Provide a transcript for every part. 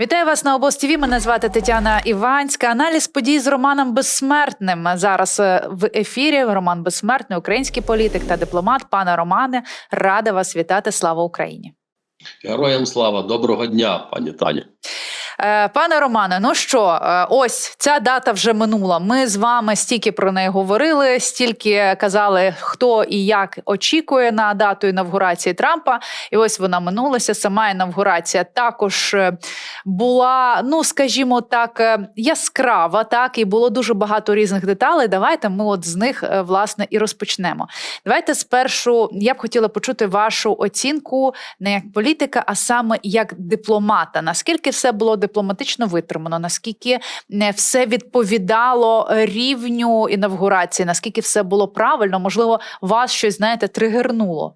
Вітаю вас на обоз ТВ. Мене звати Тетяна Іванська. Аналіз подій з Романом Безсмертним зараз е, в ефірі. Роман Безсмертний, український політик та дипломат. Пане Романе, рада вас вітати. Слава Україні. Героям слава, доброго дня, пані Тані. Е, Пане Романе, ну що, е, ось ця дата вже минула. Ми з вами стільки про неї говорили, стільки казали, хто і як очікує на дату інавгурації Трампа. І ось вона минулася. Сама інавгурація також е, була, ну скажімо так, яскрава. Так і було дуже багато різних деталей. Давайте ми от з них власне і розпочнемо. Давайте спершу я б хотіла почути вашу оцінку не як політика, а саме як дипломата. Наскільки все було дипломатично витримано? Наскільки не все відповідало рівню інавгурації? Наскільки все було правильно? Можливо, вас щось знаєте тригернуло?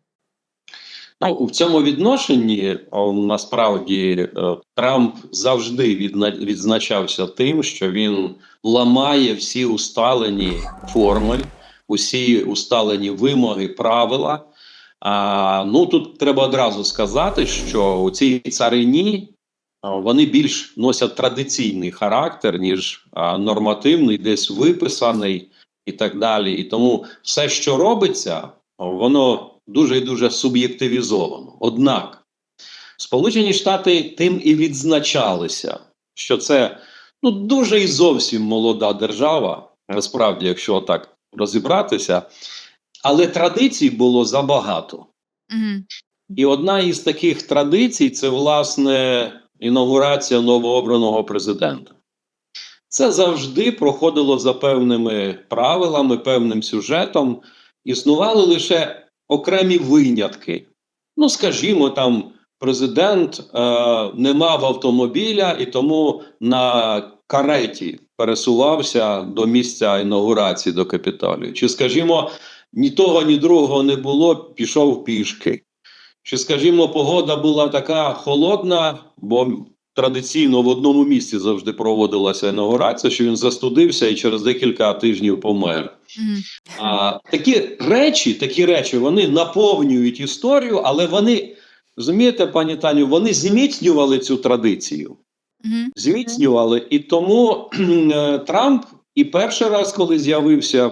Ну, в цьому відношенні насправді е, Трамп завжди відзначався тим, що він ламає всі усталені форми, усі усталені вимоги, правила. А, ну тут треба одразу сказати, що у цій царині вони більш носять традиційний характер, ніж нормативний, десь виписаний і так далі. І тому все, що робиться, воно дуже і дуже суб'єктивізовано. Однак Сполучені Штати тим і відзначалися, що це ну дуже і зовсім молода держава, насправді, якщо так розібратися, але традицій було забагато. Угу. І одна із таких традицій це власне інаугурація новообраного президента. Це завжди проходило за певними правилами, певним сюжетом. Існували лише окремі винятки. Ну, скажімо, там президент е, не мав автомобіля і тому на кареті пересувався до місця інаугурації до капіталію. Чи, скажімо, ні того, ні другого не було, пішов пішки. Чи, скажімо, погода була така холодна, бо традиційно в одному місці завжди проводилася інаугурація, що він застудився і через декілька тижнів помер. А, такі речі, такі речі, вони наповнюють історію, але вони, розумієте, пані Таню, вони зміцнювали цю традицію. Зміцнювали. І тому е, Трамп і перший раз, коли з'явився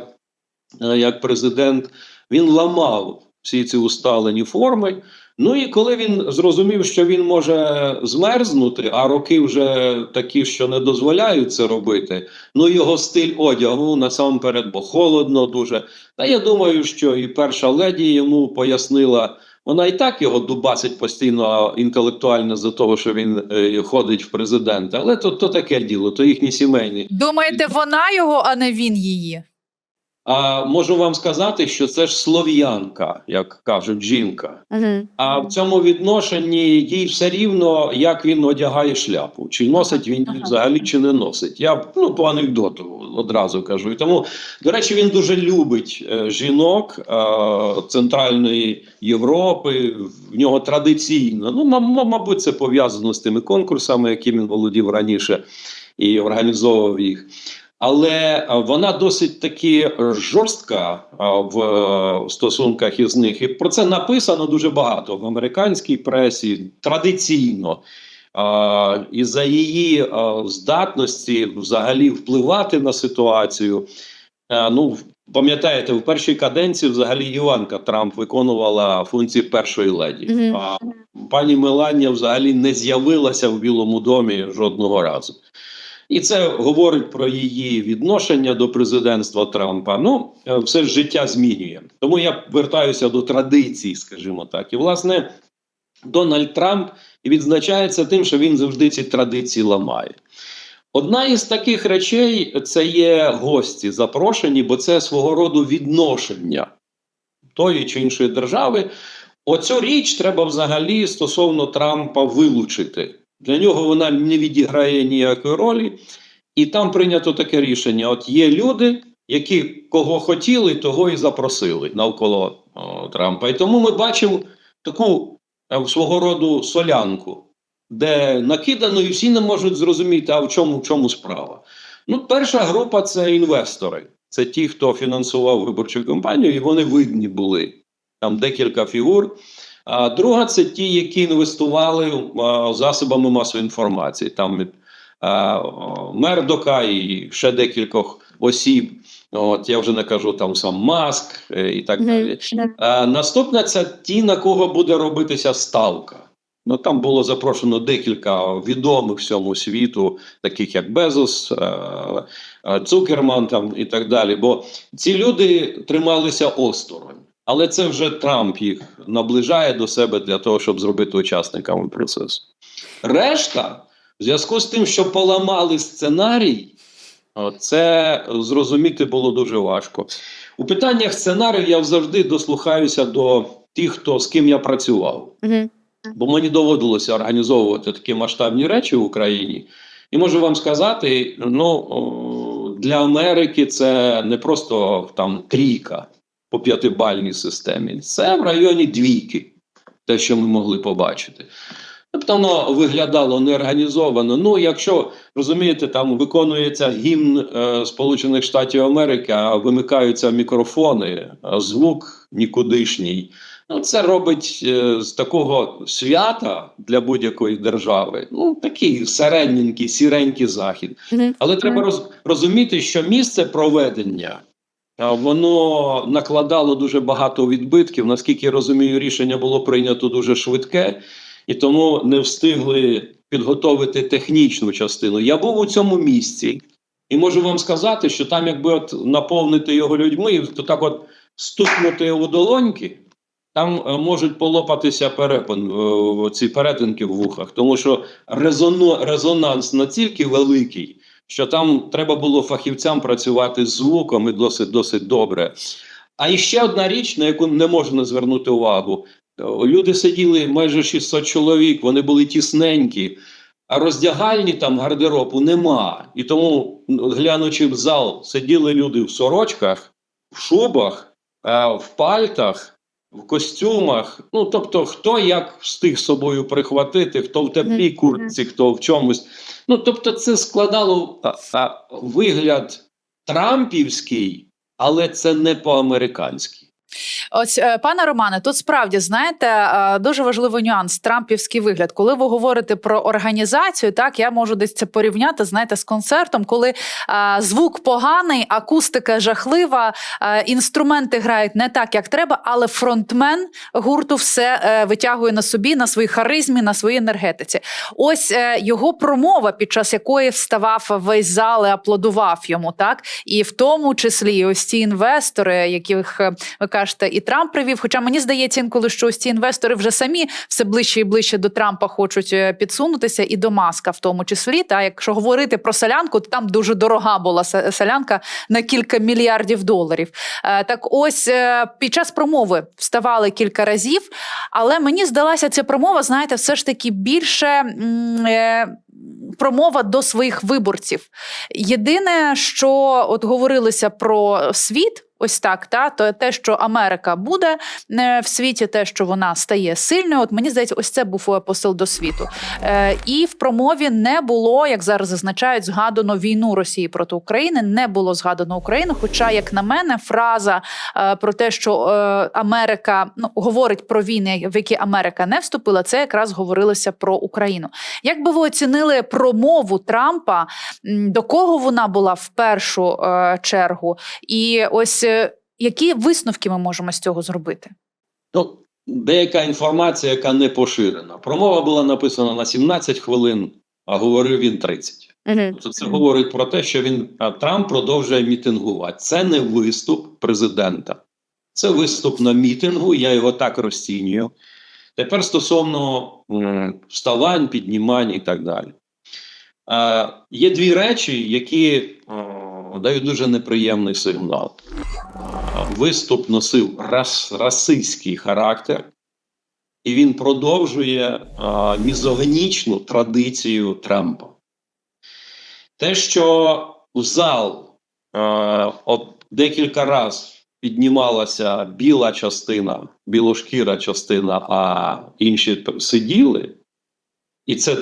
е, як президент, він ламав всі ці усталені форми. Ну і коли він зрозумів, що він може змерзнути, а роки вже такі, що не дозволяють це робити. Ну його стиль одягу насамперед, бо холодно дуже. Та я думаю, що і перша леді йому пояснила. Вона і так його дубасить постійно інтелектуально за того, що він е, ходить в президенти. Але то, то таке діло, то їхні сімейні. Думаєте, вона його, а не він її? А можу вам сказати, що це ж слов'янка, як кажуть, жінка. Угу. А в цьому відношенні їй все рівно, як він одягає шляпу, чи носить він її Ага. взагалі, чи не носить. Я ну по анекдоту одразу кажу. І тому, до речі, він дуже любить е, жінок е, Центральної Європи. В нього традиційно. Ну, ма- ма- мабуть, це пов'язано з тими конкурсами, яким він володів раніше і організовував їх. Але е, вона досить таки е, жорстка е, в стосунках із них. І про це написано дуже багато в американській пресі традиційно. І за її здатності взагалі впливати на ситуацію. Ну, пам'ятаєте, в першій каденції взагалі Іванка Трамп виконувала функції першої леді. Мгм. А пані Меланія взагалі не з'явилася в Білому домі жодного разу. І це говорить про її відношення до президентства Трампа. Ну, е, все ж життя змінює. Тому я вертаюся до традицій, скажімо так. І, власне, Дональд Трамп відзначається тим, що він завжди ці традиції ламає. Одна із таких речей це є гості запрошені, бо це свого роду відношення тої чи іншої держави. Оцю річ треба взагалі стосовно Трампа вилучити. Для нього вона не відіграє ніякої ролі, і там прийнято таке рішення: от є люди, які кого хотіли, того і запросили навколо о, Трампа. І тому ми бачимо таку е, свого роду солянку, де накидано, і всі не можуть зрозуміти, а в чому, в чому справа. Ну, перша група це інвестори. Це ті, хто фінансував виборчу кампанію, і вони видні були. Там декілька фігур. А друга це ті, які інвестували а, засобами масової інформації. Там а, Мердока і ще декількох осіб. От я вже не кажу там сам Маск е, і так далі. Да. А, наступне це ті, на кого буде робитися ставка. Ну там було запрошено декілька відомих всьому світу, таких як Безос, е, е, Цукерман там і так далі. Бо ці люди трималися осторонь. Але це вже Трамп їх наближає до себе для того, щоб зробити учасниками процесу. Решта, в зв'язку з тим, що поламали сценарій, це зрозуміти було дуже важко. У питаннях сценарію я завжди дослухаюся до тих, хто з ким я працював. Мгм. Бо мені доводилося організовувати такі масштабні речі в Україні. І можу вам сказати: ну для Америки це не просто там трійка по п'ятибальній системі, це в районі двійки, те, що ми могли побачити. Тобто воно виглядало неорганізовано. Ну, якщо розумієте, там виконується гімн е, Сполучених Штатів Америки, а вимикаються мікрофони, а звук нікудишній. Ну, це робить е, з такого свята для будь-якої держави. Ну, такий середненький, сіренький захід. Але треба роз, розуміти, що місце проведення воно накладало дуже багато відбитків. Наскільки я розумію, рішення було прийнято дуже швидке, і тому не встигли підготовити технічну частину. Я був у цьому місці, і можу вам сказати, що там, якби от наповнити його людьми, то так от стукнути у долоньки. Там е, можуть полопатися перепон, е, ці перетинки в вухах, тому що резонанс настільки великий, що там треба було фахівцям працювати з звуком і досить досить добре. А іще одна річ, на яку не можна звернути увагу: люди сиділи майже 600 чоловік, вони були тісненькі, а роздягальні там гардеробу нема. І тому, ну, глянучи в зал, сиділи люди в сорочках, в шубах, е, в пальтах в костюмах. Ну тобто, хто як встиг собою прихватити, хто в теплій курці, куртці, хто в чомусь. Ну тобто, це складало а, а, вигляд трампівський, але це не по-американськи. Ось, е, пане Романе, тут справді знаєте е, дуже важливий нюанс трампівський вигляд. Коли ви говорите про організацію, так я можу десь це порівняти, знаєте, з концертом, коли е, звук поганий, акустика жахлива, е, інструменти грають не так, як треба, але фронтмен гурту все е, витягує на собі, на своїй харизмі, на своїй енергетиці. Ось е, його промова, під час якої вставав весь зал і аплодував йому, так і в тому числі ось ці інвестори, яких ви кажете, і Трамп привів. Хоча мені здається, інколи що ось ці інвестори вже самі все ближче і ближче до Трампа хочуть е, підсунутися, і до Маска, в тому числі. Та якщо говорити про селянку, то там дуже дорога була селянка на кілька мільярдів доларів. Е, Так, ось е, під час промови вставали кілька разів, але мені здалася ця промова, знаєте, все ж таки більше. Промова до своїх виборців. Єдине, що от говорилося про світ, ось так, та то те, що Америка буде е, в світі, те, що вона стає сильною. От мені здається, ось це був посил до світу. Е, і в промові не було, як зараз зазначають, згадано війну Росії проти України. Не було згадано Україну. Хоча, як на мене, фраза е, про те, що е, Америка ну говорить про війни, в які Америка не вступила, це якраз говорилося про Україну. Як би ви оцінили промову Трампа? До кого вона була в першу е, чергу? І ось які висновки ми можемо з цього зробити? Ну, деяка інформація, яка не поширена. Промова була написана на 17 хвилин, а говорив він 30. Мгм. Тобто це говорить про те, що він Трамп продовжує мітингувати. Це не виступ президента, це виступ на мітингу. Я його так розцінюю. Тепер стосовно вставань, піднімань і так далі. Е, є дві речі, які дають дуже неприємний сигнал. Виступ носив рас, расистський характер, і він продовжує е, мізогнічну традицію Трампа. Те, що в зал е, от декілька разів піднімалася біла частина, білошкіра частина, а інші сиділи, і це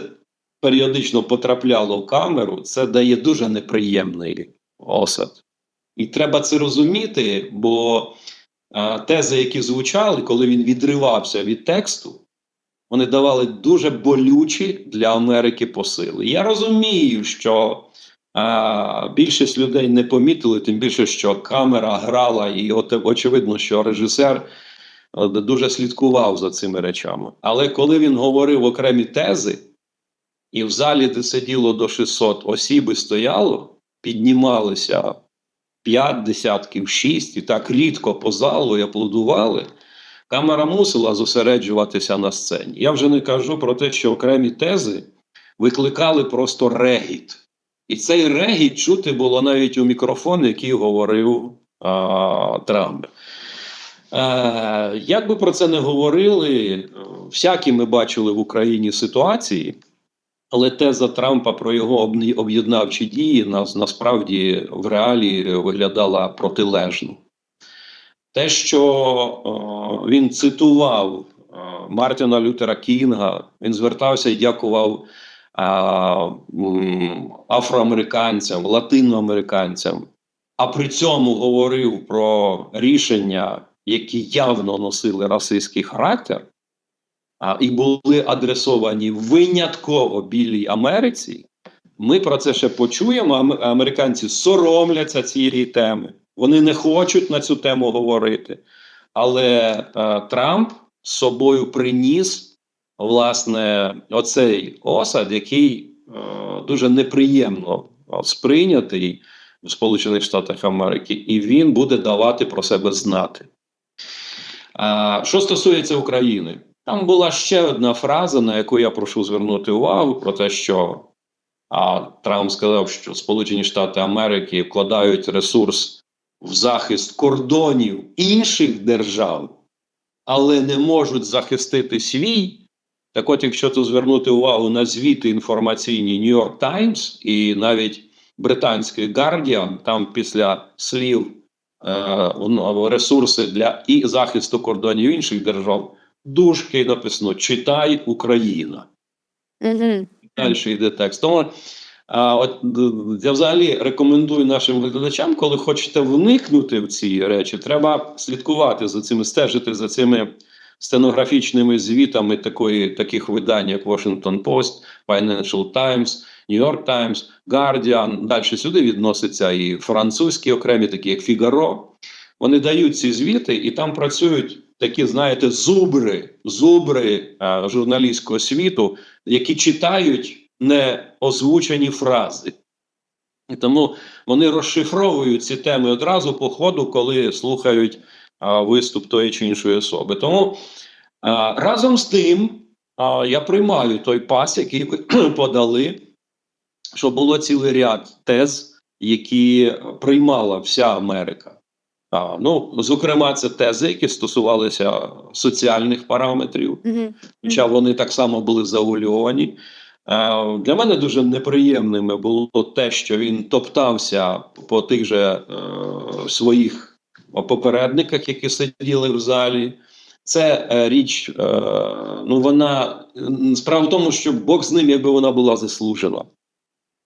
періодично потрапляло в камеру, це дає дуже неприємний осад. І треба це розуміти, бо а, тези, які звучали, коли він відривався від тексту, вони давали дуже болючі для Америки посили. Я розумію, що а, більшість людей не помітили, тим більше, що камера грала, і от, очевидно, що режисер е, дуже слідкував за цими речами. Але коли він говорив окремі тези, і в залі, де сиділо до 600 осіб і стояло, піднімалися п'ять десятків, шість, і так рідко по залу і аплодували. Камера мусила зосереджуватися на сцені. Я вже не кажу про те, що окремі тези викликали просто регіт. І цей регіт чути було навіть у мікрофон, який говорив а, Трамп. Е, як би про це не говорили, всякі ми бачили в Україні ситуації, але теза Трампа про його об'єднавчі дії нас насправді в реалії виглядала протилежно. Те, що е, він цитував е, Мартіна Лютера Кінга, він звертався і дякував е, афроамериканцям, латиноамериканцям, а при цьому говорив про рішення, які явно носили расистський характер, і були адресовані винятково білій Америці. Ми про це ще почуємо. Американці соромляться цієї теми. Вони не хочуть на цю тему говорити. Але е, Трамп з собою приніс власне оцей осад, який е, дуже неприємно е, сприйнятий в Сполучених Штатах Америки, і він буде давати про себе знати. А, що стосується України, там була ще одна фраза, на яку я прошу звернути увагу, про те, що а, Трамп сказав, що Сполучені Штати Америки вкладають ресурс в захист кордонів інших держав, але не можуть захистити свій. Так от, якщо тут звернути увагу на звіти інформаційні York Times і навіть британський Guardian, там після слів е, ресурси для і захисту кордонів інших держав, дужки написано Читай Україна. Угу. Далі йде текст. Тому а, от я взагалі рекомендую нашим глядачам, коли хочете вникнути в ці речі, треба слідкувати за цими, стежити за цими стенографічними звітами такої, таких видань, як Washington Post, Financial Times, New York Times, Guardian. Далі сюди відносяться і французькі окремі, такі як Figaro. Вони дають ці звіти, і там працюють такі, знаєте, зубри, зубри а, журналістського світу, які читають не озвучені фрази. І тому вони розшифровують ці теми одразу по ходу, коли слухають а, виступ тої чи іншої особи. Тому а, разом з тим а, я приймаю той пас, який ви подали, що було цілий ряд тез, які приймала вся Америка. А, ну, зокрема, це тези, які стосувалися соціальних параметрів, хоча вони так само були завуальовані. Е, Для мене дуже неприємними було те, що він топтався по тих же е, своїх попередниках, які сиділи в залі. Це е, річ, е, ну вона справа в тому, що Бог з ним, якби вона була заслужена.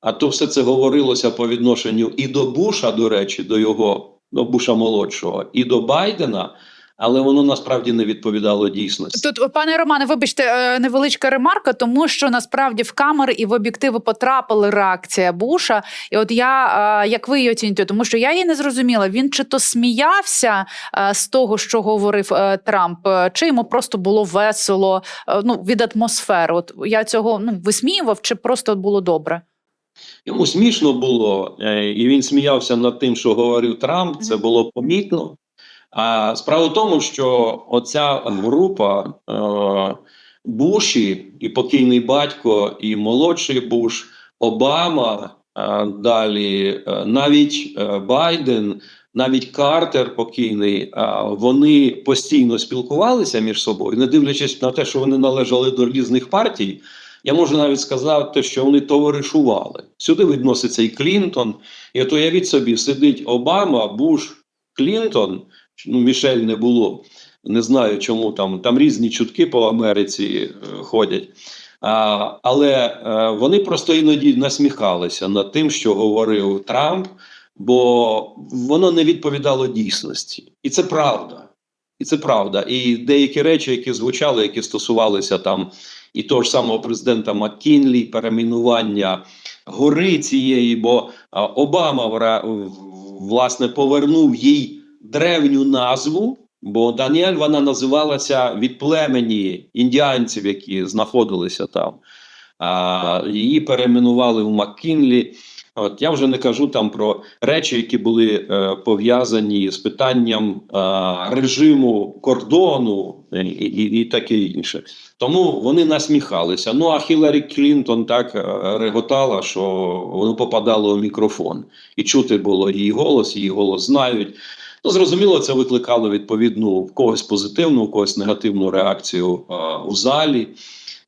А то все це говорилося по відношенню і до Буша, до речі, до його до Буша молодшого, і до Байдена, але воно насправді не відповідало дійсності. Тут, пане Романе, вибачте, е, невеличка ремарка, тому що насправді в камери і в об'єктиви потрапила реакція Буша. І от я е, як ви її оцінюєте, тому що я її не зрозуміла. Він чи то сміявся е, з того, що говорив Трамп, чи йому просто було весело ну, від атмосфери. От я цього ну висміював, чи просто було добре? Йому смішно було, е, і він сміявся над тим, що говорив Трамп. Це було помітно. А справа в тому, що оця група е, Буші, і покійний батько, і молодший Буш, Обама, е, далі навіть Байден, навіть Картер покійний, вони постійно спілкувалися між собою, не дивлячись на те, що вони належали до різних партій. Я можу навіть сказати, що вони товаришували. Сюди відноситься і Клінтон. І от уявіть собі, сидить Обама, Буш, Клінтон. Ну, Мішель не було. Не знаю, чому там. Там різні чутки по Америці е, ходять. А, але е, вони просто іноді насміхалися над тим, що говорив Трамп, бо воно не відповідало дійсності. І це правда. І це правда. І деякі речі, які звучали, які стосувалися там і того ж самого президента Маккінлі, перейменування гори цієї, бо Обама власне повернув їй древню назву. Бо Даніель вона називалася від племені індіанців, які знаходилися там. А, її перейменували в Маккінлі. От я вже не кажу там про речі, які були е, пов'язані з питанням е, режиму кордону і, і, і таке інше. Тому вони насміхалися. Ну а Хіларі Клінтон так е, реготала, що воно попадало у мікрофон, і чути було її голос, її голос знають. Ну, зрозуміло, це викликало відповідну в когось позитивну, у когось негативну реакцію е, у залі.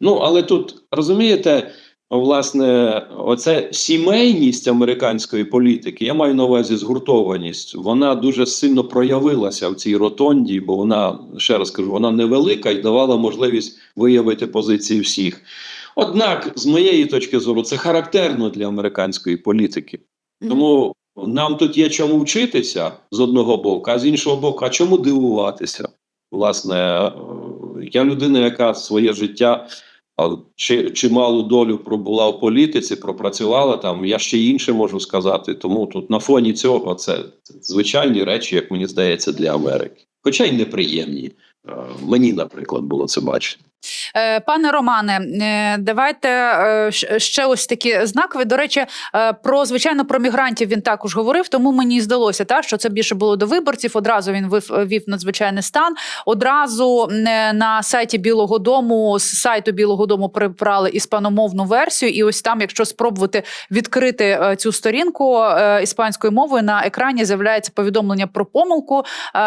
Ну, але тут розумієте, власне, оце сімейність американської політики, я маю на увазі згуртованість, вона дуже сильно проявилася в цій ротонді, бо вона, ще раз кажу, вона невелика і давала можливість виявити позиції всіх. Однак, з моєї точки зору, це характерно для американської політики. Тому нам тут є чому вчитися з одного боку, а з іншого боку, а чому дивуватися? Власне, я людина, яка своє життя а, чи, чималу долю пробула в політиці, пропрацювала там. Я ще інше можу сказати. Тому тут на фоні цього це, звичайні речі, як мені здається, для Америки. Хоча й неприємні. Е, Мені, наприклад, було це бачити. Е, Пане Романе, е, давайте е, ще ось такі знакові. До речі, про звичайно про мігрантів він також говорив. Тому мені здалося, та що це більше було до виборців. Одразу він вив, вів надзвичайний стан. Одразу на сайті Білого Дому з сайту Білого Дому прибрали іспаномовну версію. І ось там, якщо спробувати відкрити цю сторінку іспанською мовою, на екрані з'являється повідомлення про помилку.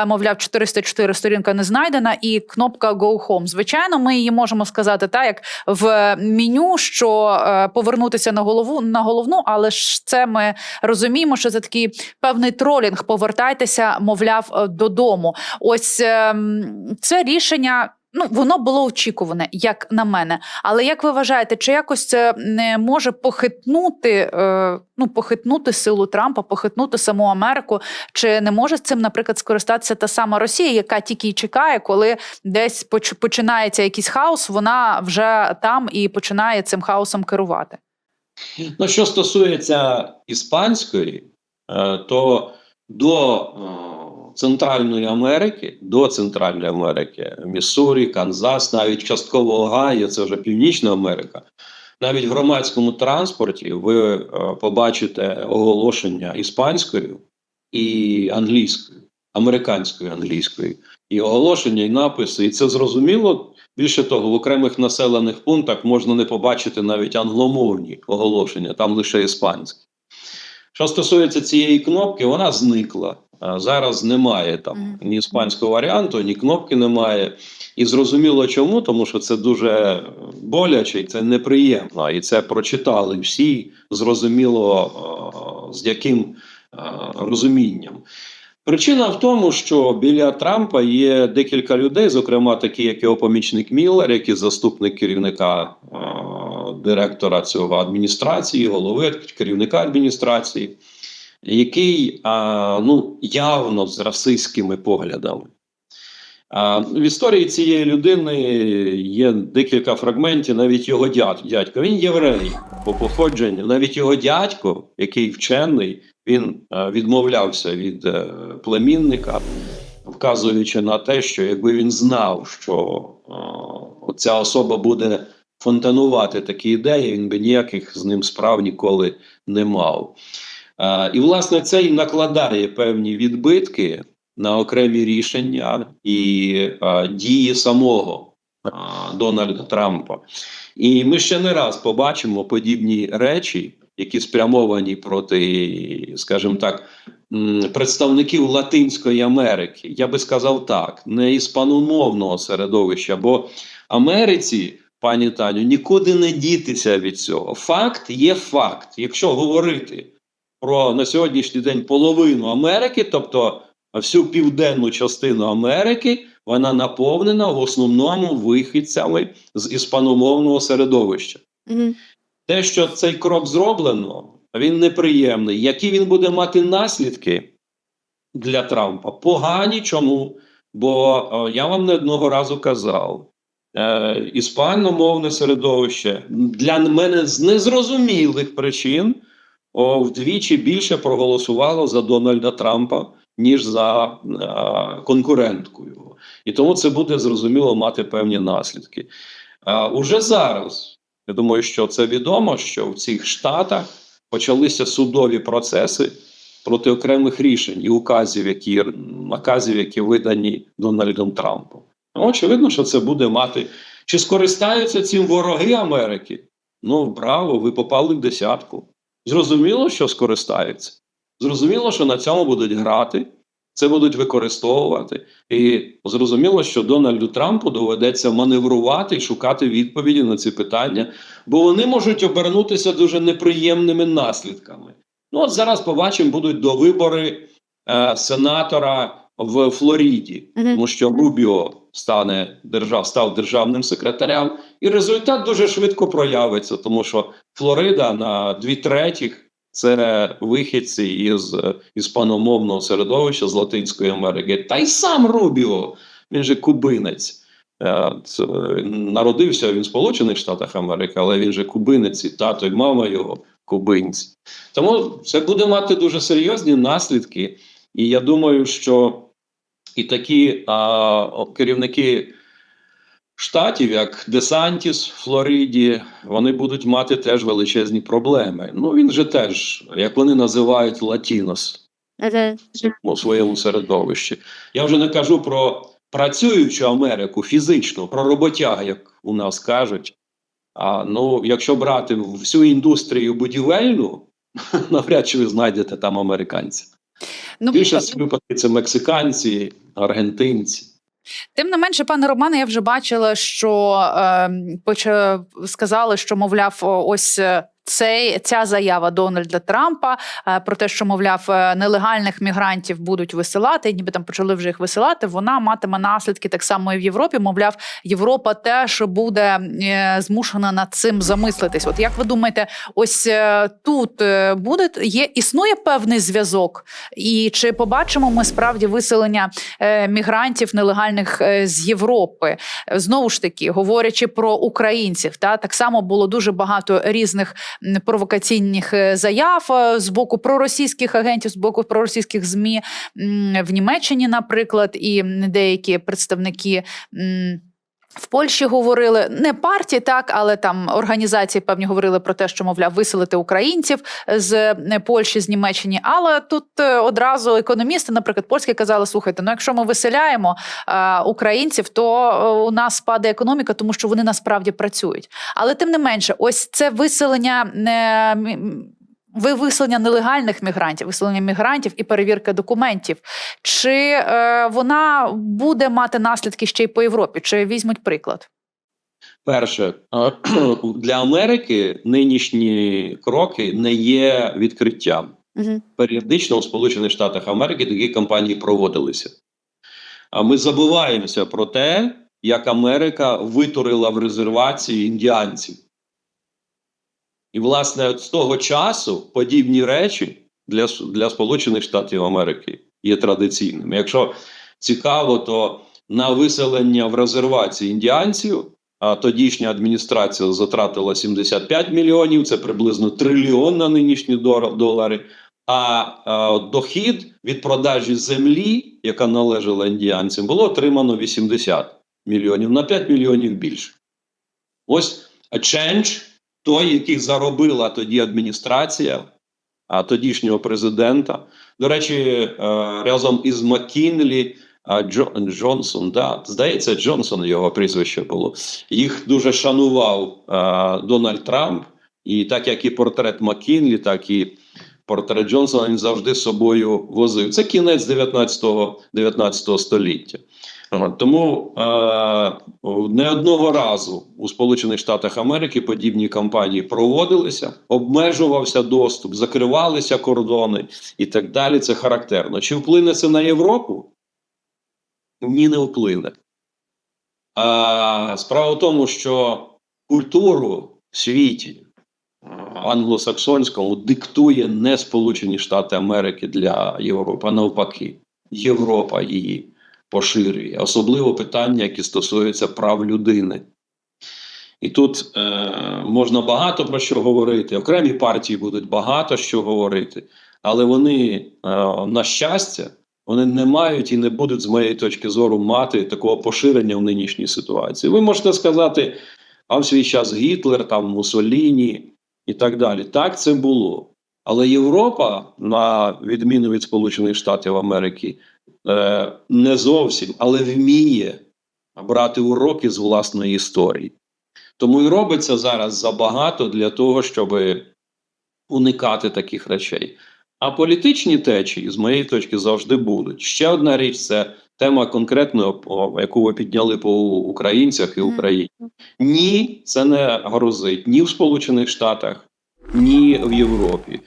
Мовляв, 404 сторінка не знайдена, і кнопка Go Home. Звичайно, ми її можемо сказати так, як в меню, що е, повернутися на голову на головну, але ж це ми розуміємо, що це такий певний тролінг. Повертайтеся, мовляв, е, додому. Ось ем, це рішення. Ну, воно було очікуване, як на мене. Але як ви вважаєте, чи якось це не може похитнути, е, ну, похитнути силу Трампа, похитнути саму Америку? Чи не може з цим, наприклад, скористатися та сама Росія, яка тільки й чекає, коли десь поч- починається якийсь хаос, вона вже там і починає цим хаосом керувати? Ну, що стосується іспанської, е, то до е, Центральної Америки, до Центральної Америки, Міссурі, Канзас, навіть частково Огайо, це вже Північна Америка. Навіть в громадському транспорті ви е, побачите оголошення іспанською і англійською, американською англійською, і оголошення, і написи. І це зрозуміло. Більше того, в окремих населених пунктах можна не побачити навіть англомовні оголошення, там лише іспанські. Що стосується цієї кнопки, вона зникла. Зараз немає там ні іспанського варіанту, ні кнопки немає. І зрозуміло чому, тому що це дуже боляче, і це неприємно. І це прочитали всі, зрозуміло, з яким розумінням. Причина в тому, що біля Трампа є декілька людей, зокрема такі, як його помічник Міллер, який заступник керівника директора цього адміністрації, голови керівника адміністрації, який е, ну, явно з расистськими поглядами. А в історії цієї людини є декілька фрагментів, навіть його дядь, дядько. Він єврей по походженню. Навіть його дядько, який вчений, він е, відмовлявся від е, племінника, вказуючи на те, що якби він знав, що е, ця особа буде фонтанувати такі ідеї, він би ніяких з ним справ ніколи не мав. І, власне, це й накладає певні відбитки на окремі рішення і дії самого Дональда Трампа. І ми ще не раз побачимо подібні речі, які спрямовані проти, скажімо так, представників Латинської Америки. Я би сказав так, не іспаномовного середовища, бо Америці. Пані Таню, нікуди не дітися від цього. Факт є факт. Якщо говорити про на сьогоднішній день половину Америки, тобто всю південну частину Америки, вона наповнена в основному вихідцями з іспаномовного середовища. Те, що цей крок зроблено, він неприємний. Які він буде мати наслідки для Трампа? Погані чому? Бо е, я вам не одного разу казав, е, іспаномовне середовище для мене з незрозумілих причин о, вдвічі більше проголосувало за Дональда Трампа, ніж за е, конкурентку його. І тому це буде зрозуміло мати певні наслідки. Е, уже зараз, я думаю, що це відомо, що в цих штатах почалися судові процеси проти окремих рішень і указів, які наказів, які видані Дональдом Трампом. Ну, очевидно, що це буде мати. Чи скористаються цим вороги Америки? Ну, браво, ви попали в десятку. Зрозуміло, що скористаються. Зрозуміло, що на цьому будуть грати, це будуть використовувати. І зрозуміло, що Дональду Трампу доведеться маневрувати і шукати відповіді на ці питання, бо вони можуть обернутися дуже неприємними наслідками. Ну, от зараз побачимо, будуть до вибори е, сенатора в Флориді, Мгм. тому що Рубіо стане держав, став державним секретарем, і результат дуже швидко проявиться, тому що Флорида на дві третіх це вихідці із е, іспаномовного середовища з Латинської Америки. Та й сам Рубіо, він же кубинець. Е, це, Народився він в Сполучених Штатах Америки, але він же кубинець, і тато і мама його кубинці. Тому це буде мати дуже серйозні наслідки. І я думаю, що і такі а, керівники штатів, як Десантіс в Флориді, вони будуть мати теж величезні проблеми. Ну він же теж, як вони називають, Латінос у своєму середовищі. Я вже не кажу про працюючу Америку фізично, про роботяг, як у нас кажуть. А ну, якщо брати всю індустрію будівельну, навряд чи ви знайдете там американців. Ну, Більшість випадки це мексиканці, аргентинці. Тим не менше, пане Романе, я вже бачила, що е, сказали, що мовляв, ось. Цей ця заява Дональда Трампа е, про те, що мовляв е, нелегальних мігрантів будуть висилати, і ніби там почали вже їх висилати. Вона матиме наслідки так само і в Європі. Мовляв, Європа теж буде е, змушена над цим замислитись. От як ви думаєте, ось тут буде є існує певний зв'язок, і чи побачимо ми справді виселення мігрантів нелегальних з Європи. Знову ж таки, говорячи про українців, та так само було дуже багато різних провокаційних е, заяв е, з боку проросійських агентів, з боку проросійських змі в Німеччині, наприклад, і деякі представники. В Польщі говорили не партії, так, але там організації певні говорили про те, що мовляв виселити українців з е, Польщі, з Німеччини. Але тут е, одразу економісти, наприклад, польські казали: слухайте, ну якщо ми виселяємо е, українців, то у нас спаде економіка, тому що вони насправді працюють. Але тим не менше, ось це виселення не. Ви виселення нелегальних мігрантів, виселення мігрантів і перевірка документів. Чи е, вона буде мати наслідки ще й по Європі? Чи візьмуть приклад? Перше, е, для Америки нинішні кроки не є відкриттям. Мгм. Періодично у Сполучених Штатах Америки такі кампанії проводилися. А ми забуваємося про те, як Америка витурила в резервації індіанців. І, власне, з того часу подібні речі для, для Сполучених Штатів Америки є традиційними. Якщо цікаво, то на виселення в резервації індіанців а тодішня адміністрація затратила 75 мільйонів, це приблизно трильйон на нинішні долари. А, а дохід від продажі землі, яка належала індіанцям, було отримано 80 мільйонів на 5 мільйонів більше. Ось change, той, який заробила тоді адміністрація, а тодішнього президента. До речі, е, разом із Маккінлі, а Джо, Джонсон, да, здається, Джонсон його прізвище було. Їх дуже шанував Дональд Трамп, і так як і портрет Маккінлі, так і портрет Джонсона він завжди з собою возив. Це кінець 19, 19 століття. Тому е, не одного разу у Сполучених Штатах Америки подібні кампанії проводилися, обмежувався доступ, закривалися кордони і так далі. Це характерно. Чи вплине це на Європу? Ні, не вплине. А, справа в тому, що культуру в світі англосаксонському диктує не Сполучені Штати Америки для Європи, а навпаки, Європа її поширює, особливо питання, які стосуються прав людини. І тут е, можна багато про що говорити. Окремі партії будуть багато що говорити, але вони, е, на щастя, вони не мають і не будуть, з моєї точки зору, мати такого поширення в нинішній ситуації. Ви можете сказати, а в свій час Гітлер, там Муссоліні і так далі. Так це було. Але Європа, на відміну від Сполучених Штатів Америки, е, не зовсім, але вміє брати уроки з власної історії. Тому і робиться зараз забагато для того, щоб уникати таких речей. А політичні течії, з моєї точки, завжди будуть. Ще одна річ це тема конкретно, яку ви підняли по українцях і Україні. Ні, це не грозить ні в Сполучених Штатах, ні в Європі.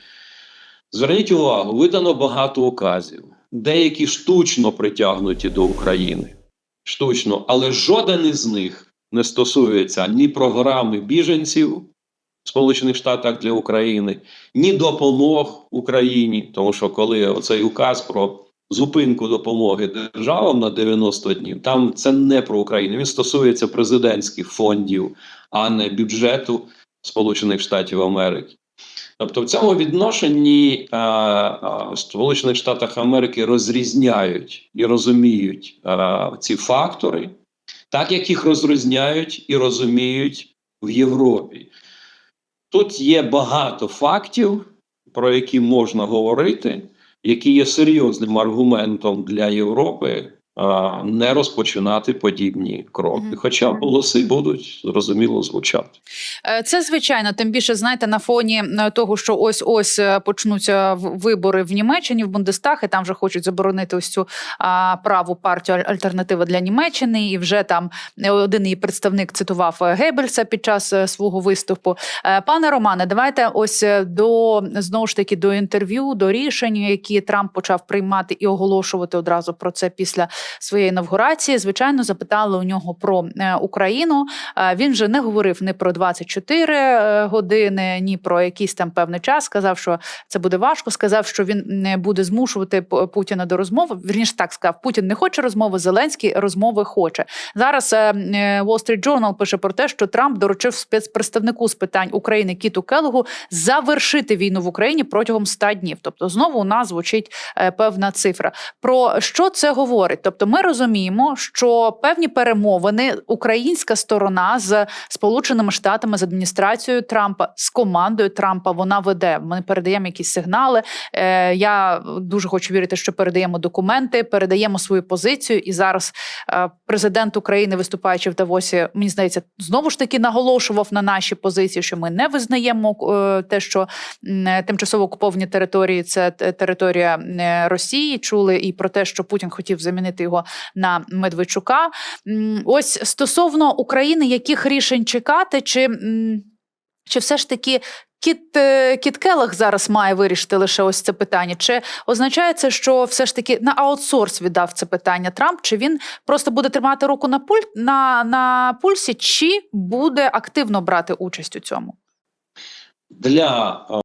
Зверніть увагу, видано багато указів, деякі штучно притягнуті до України. Штучно, але жоден із них не стосується ні програми біженців Сполучених Штатах для України, ні допомог Україні. Тому що коли оцей указ про зупинку допомоги державам на 90 днів, там це не про Україну. Він стосується президентських фондів, а не бюджету Сполучених Штатів Америки. Тобто, в цьому відношенні а, а, в Сполучених Штатах Америки розрізняють і розуміють а, ці фактори, так як їх розрізняють і розуміють в Європі. Тут є багато фактів, про які можна говорити, які є серйозним аргументом для Європи не розпочинати подібні кроки. Мгм. Хоча голоси будуть зрозуміло звучати. Е, Це звичайно, тим більше знаєте, на фоні е, того, що ось ось е, почнуться вибори в Німеччині в Бундестаг, і там вже хочуть заборонити ось цю а, праву партію альтернатива для Німеччини. І вже там один її представник цитував Геббельса під час свого виступу. Пане Романе, давайте ось до знову ж таки до інтерв'ю, до рішень, які Трамп почав приймати і оголошувати одразу про це після своєї інавгурації. Звичайно, запитали у нього про е, Україну. Е, Він вже не говорив ні про 24 е, години, ні про якийсь там певний час. Сказав, що це буде важко. Сказав, що він не буде змушувати Путіна до розмови. Вірніше так сказав, Путін не хоче розмови, Зеленський розмови хоче. Зараз Wall Street Journal пише про те, що Трамп доручив спецпредставнику з питань України Кіту Келогу завершити війну в Україні протягом 100 днів. Тобто, знову у нас звучить певна цифра. Про що це говорить? Тобто, ми розуміємо, що певні перемовини українська сторона з Сполученими Штатами з адміністрацією Трампа з командою Трампа вона веде. Ми передаємо якісь сигнали. Е, я дуже хочу вірити, що передаємо документи, передаємо свою позицію. І зараз е, президент України, виступаючи в Давосі, мені здається, знову ж таки наголошував на наші позиції, що ми не визнаємо е, те, що тимчасово окуповані території це територія е, Росії. Чули і про те, що Путін хотів замінити його на Медведчука. Ось стосовно України, яких рішень чекати, чи, чи все ж таки. Кіт, е, Кіт Келах зараз має вирішити лише ось це питання. Чи означає це, що все ж таки на аутсорс віддав це питання Трамп? Чи він просто буде тримати руку на пуль на, на пульсі, чи буде активно брати участь у цьому? Для е,